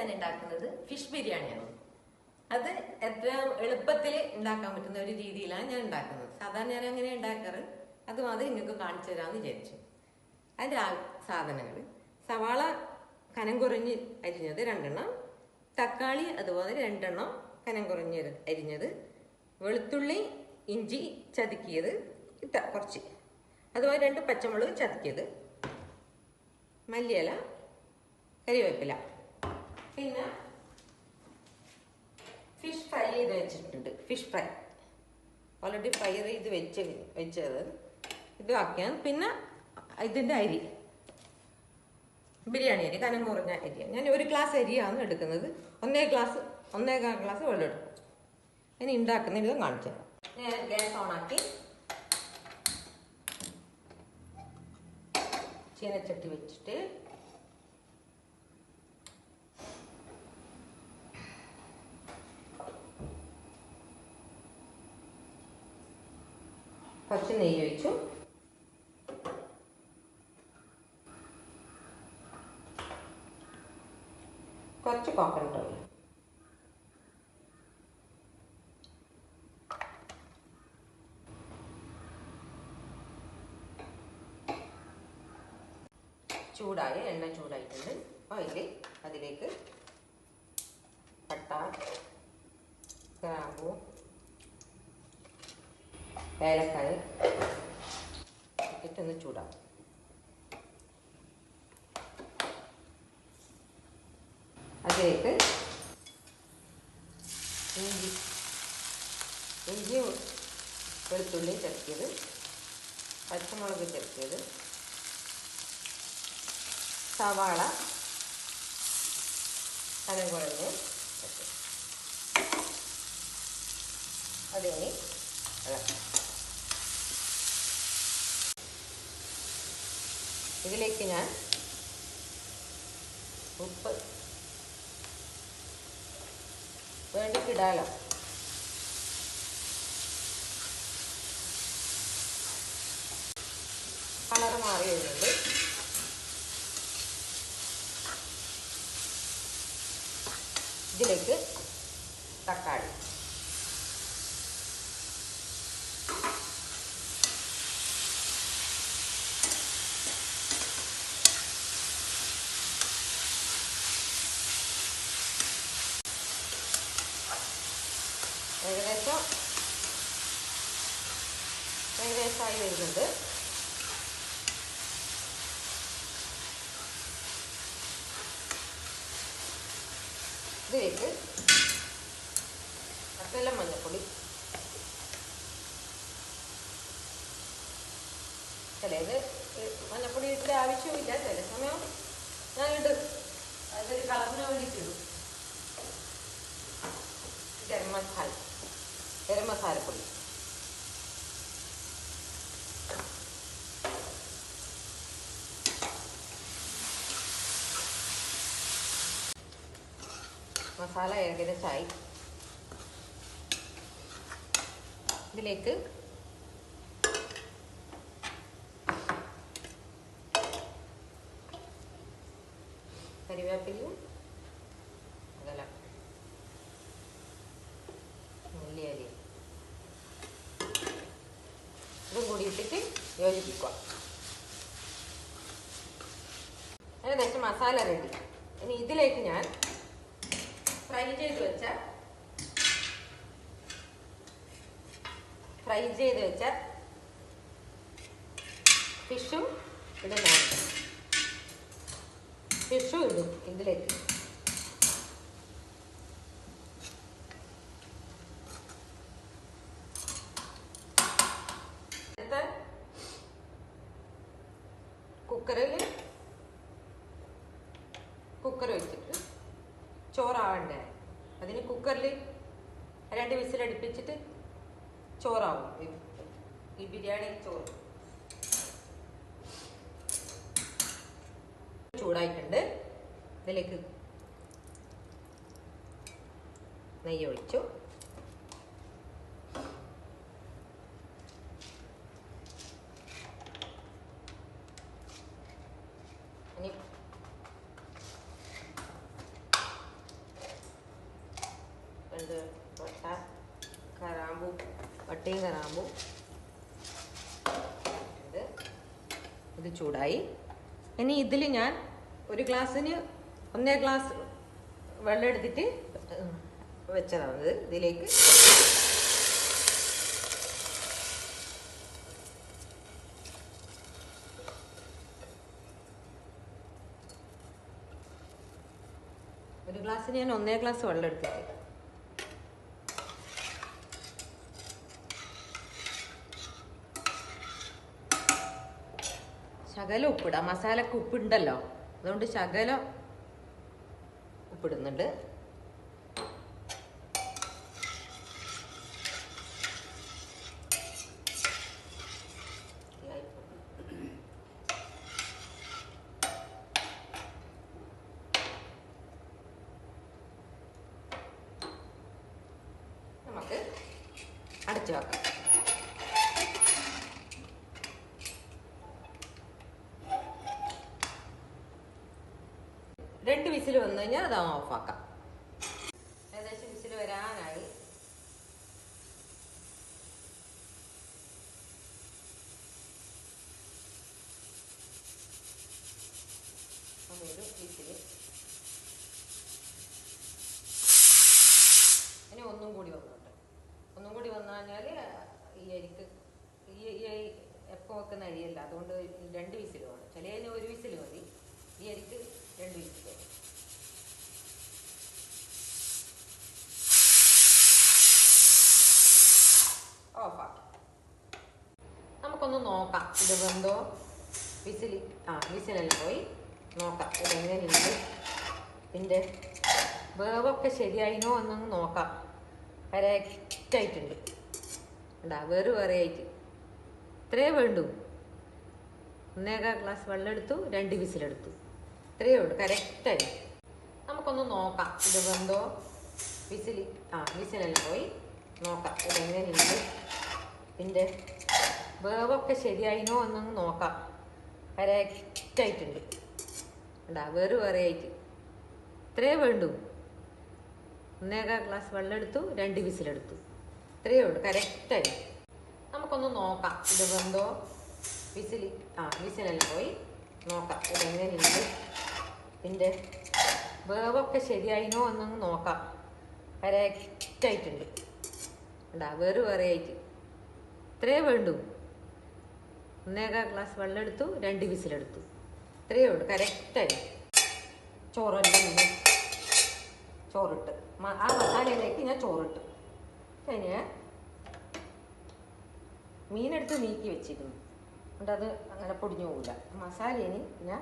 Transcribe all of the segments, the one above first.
ഞാൻ ഉണ്ടാക്കുന്നത് ഫിഷ് ബിരിയാണിയാണ്. അത് എത്ര എളുപ്പത്തിൽ ഉണ്ടാക്കാൻ പറ്റുന്ന ഒരു രീതിയിലാണ് ഞാൻ ഉണ്ടാക്കുന്നത് സാധാരണ ഞാൻ അങ്ങനെ ഉണ്ടാക്കാറ്. അത് മാത്രം നിങ്ങൾക്ക് കാണിച്ചു തരാമെന്ന് വിചാരിച്ചു. അതിന്റെ സാധനങ്ങൾ സവാള കനം കുറഞ്ഞ് അരിഞ്ഞത് രണ്ടെണ്ണം. തക്കാളി അതുപോലെ രണ്ടെണ്ണം കനം കുറഞ്ഞ് അരിഞ്ഞത്. വെളുത്തുള്ളി ഇഞ്ചി ചതുക്കിയത് ഇട്ട കുറച്ച്. അതുപോലെ രണ്ട് പച്ചമുളക് ചതുക്കിയത്. മല്ലിയില കരിവേപ്പില. പിന്നെ ഫിഷ് ഫ്രൈ ചെയ്ത് വെച്ചിട്ടുണ്ട്. ഫിഷ് ഫ്രൈ ഓൾറെഡി ഫ്രൈ ചെയ്ത് വെച്ച് വെച്ചത്. ഇത് ആക്കിയാണ്. പിന്നെ ഇതിന്റെ അരി. ബിരിയാണി അരി കനം കുറഞ്ഞ അരിയാണ് ഞാൻ ഒരു ഗ്ലാസ് അരിയാണ് എടുക്കുന്നത്. ഒന്നേ ഗ്ലാസ് ഒന്നേകാൽ ഗ്ലാസ് വെള്ളം എടുക്കും. ഇനി ഉണ്ടാക്കുന്ന വിധം കാണിച്ചു തരാം ഞാൻ ഗ്യാസ് ഓണാക്കി ചീനച്ചട്ടി വെച്ചിട്ട് കുറച്ച് നെയ്യ് ഒഴിച്ചു. കുറച്ച് കോക്കനട്ട് ഓയിൽ ചൂടായ എണ്ണ ചൂടായിട്ടുണ്ട്. ഓയിൽ അതിലേക്ക് പട്ട ഗ്രാമ്പു ഏലക്കായ. ഇട്ടിട്ടൊന്ന് ചൂടാവും അതിലേക്ക് ഇഞ്ചി ഇഞ്ചി വെളുത്തുള്ളി ചെറുക്കിയത് പച്ചമുളക് ചെറുക്കിയത് സവാള കനകുഴഞ്ഞ് അതിനി ഇളക്കാം. ഇതിലേക്ക് ഞാൻ ഉപ്പ് വേണ്ടിക്കിടാലോ കളർ മാറി വരുന്നുണ്ട്. ഇതിലേക്ക് തക്കാളി ഏകദേശം ഏകദേശമായി വരുന്നുണ്ട്. ഇതിലേക്ക് അത്തെല്ലാം മഞ്ഞപ്പൊടി. ചിലത് മഞ്ഞപ്പൊടി ഇട്ട് ആവശ്യമില്ല ചില സമയം ഞാൻ ഇടും. അതൊരു കളറിന് വേണ്ടിയിട്ടിടും ഗരം മസാല. ഗരം മസാലപ്പൊടി. മസാല ഏകദേശമായി ഇതിലേക്ക് ഇതും കൂടി ഇട്ടിട്ട് യോജിപ്പിക്കുക. ഏകദേശം മസാല റെഡി ഇനി ഇതിലേക്ക് ഞാൻ ഫ്രൈ ചെയ്ത് വെച്ച ഫ്രൈ ചെയ്ത് വെച്ച ഫിഷും ഇടുന്നുണ്ട് ഫിഷും ഇടും ഇതിലേക്ക്. കുക്കറിൽ കുക്കർ വെച്ചിട്ട് ചോറാവണ്ടേ? അതിന് കുക്കറിൽ രണ്ട് വിസിലടുപ്പിച്ചിട്ട് ചോറാവും. ഈ- ബിരിയാണി ചോറ്. ചൂടായിട്ടുണ്ട്. ഇതിലേക്ക് നെയ്യ് ഒഴിച്ചു ഇനി ഇത് വട്ട കറാമ്പു വട്ടയും ഇത് ഇത് ചൂടായി. ഇനി ഇതിൽ ഞാൻ ഒരു ഗ്ലാസ്സിന് ഒന്നേ ഗ്ലാസ് വെള്ളം എടുത്തിട്ട് വെച്ചതാണ് ഇതിലേക്ക് ഒരു ഗ്ലാസ്സിന് ഞാൻ ഒന്നേ ഗ്ലാസ് വെള്ളം എടുത്തിട്ട് ശകലം ഉപ്പിടാം. മസാലക്ക് ഉപ്പുണ്ടല്ലോ. അതുകൊണ്ട് ശകലം ഉപ്പിടുന്നുണ്ട്. നമുക്ക് അടച്ചു വെക്കാം രണ്ട് വിസിൽ വന്നു കഴിഞ്ഞാൽ അത് ഓഫാക്കാം. ഏകദേശം വിസിൽ വരാനായി. ഒരു വിസിൽ ഇനി ഒന്നും കൂടി വന്നോട്ടെ. ഒന്നും കൂടി വന്നു കഴിഞ്ഞാൽ ഈ അരിക്ക് ഈ എപ്പോൾ വെക്കുന്ന അരിയല്ല. അതുകൊണ്ട് രണ്ട് വിസിൽ വേണം. ചിലതിന് ഒരു വിസിൽ മതി. ഈ അരിക്ക് രണ്ട് വിസിൽ വേണം ഓഫാക്കി നമുക്കൊന്ന് നോക്കാം. ഇത് വെന്തോ വിസിലി ആ വിസിലെല്ലാം പോയി. നോക്കാം. ഇത് എങ്ങനെയുണ്ട്? ഇതിന്റെ വേവൊക്കെ ശരിയായിനോ എന്നൊന്ന് നോക്കാം. കറക്റ്റായിട്ടുണ്ട്. ഉണ്ടാ വേറെ വേറെ ആയിട്ട്. ഇത്രയേ വേണ്ടു. ഒന്നേകാൽ ഗ്ലാസ് വെള്ളം എടുത്തു രണ്ട് വിസിലെടുത്തു. ഇത്രയേ ഉള്ളൂ കറക്റ്റായി. നമുക്കൊന്ന് നോക്കാം. ഇത് വെന്തോ വിസിലി ആ വിസിലെല്ലാം പോയി. നോക്കാം. ഇത് എങ്ങനെയുണ്ട്? ഇതിന്റെ വേവൊക്കെ ശരിയായിനോ എന്നൊന്ന് നോക്കാം. കറക്റ്റായിട്ടുണ്ട് ഉണ്ടാ വേറ് വേറെ ആയിട്ട് ഇത്രയേ വേണ്ടൂ. ഒന്നേകാൽ ഗ്ലാസ് വെള്ളം എടുത്തു രണ്ട് വിസിലെടുത്തു. ഇത്രയേ ഉള്ളൂ. കറക്റ്റായി നമുക്കൊന്ന് നോക്കാം. ഇത് വെന്തോ? വിസിൽ ആ വിസിലെല്ലാം പോയി. നോക്കാം. ഇത് എങ്ങനെയുണ്ട് ഇതിന്റെ വേവൊക്കെ ശരിയായിനോ എന്നൊന്ന് നോക്കാം. കറക്റ്റായിട്ടുണ്ട് ഉണ്ടാ വേറ് വേറെ ആയിട്ട് ഇത്രയേ വേണ്ടൂ. ഒന്നേകാൽ ഗ്ലാസ് വെള്ളം എടുത്തു രണ്ട് വിസിലെടുത്തു. ഇത്രയേ ഉള്ളൂ. കറക്റ്റായി. ചോറെല്ലാം ചോറിട്ട്. ആ മസാലയിലേക്ക് ഞാൻ ചോറിട്ട്. കഴിഞ്ഞ് മീനെടുത്ത് നീക്കി വെച്ചിരുന്നു. അതുകൊണ്ട് അത് അങ്ങനെ പൊടിഞ്ഞു പോകില്ല മസാലയിന് ഞാൻ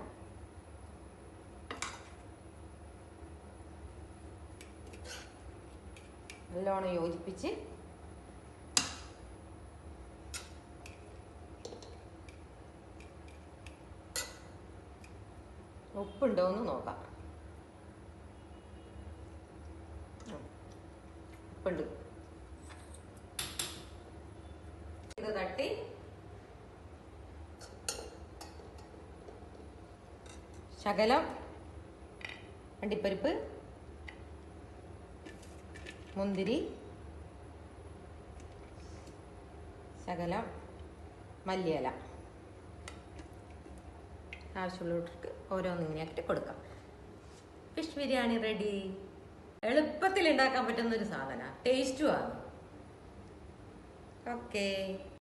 നല്ലോണം യോജിപ്പിച്ച് ഉപ്പുണ്ടോ എന്ന് നോക്കാം. ഉപ്പുണ്ട്. ഇത് തട്ടി. ശകലം. അണ്ടിപ്പരിപ്പ്. മുന്തിരി. ശകലം. മല്ലിയില. ആവശ്യമുള്ളവർക്ക് ഓരോന്നിങ്ങനെയായിട്ട് കൊടുക്കാം. ഫിഷ് ബിരിയാണി റെഡി എളുപ്പത്തിൽ ഉണ്ടാക്കാൻ പറ്റുന്ന ഒരു സാധന. ടേസ്റ്റുമാണ് ഓക്കേ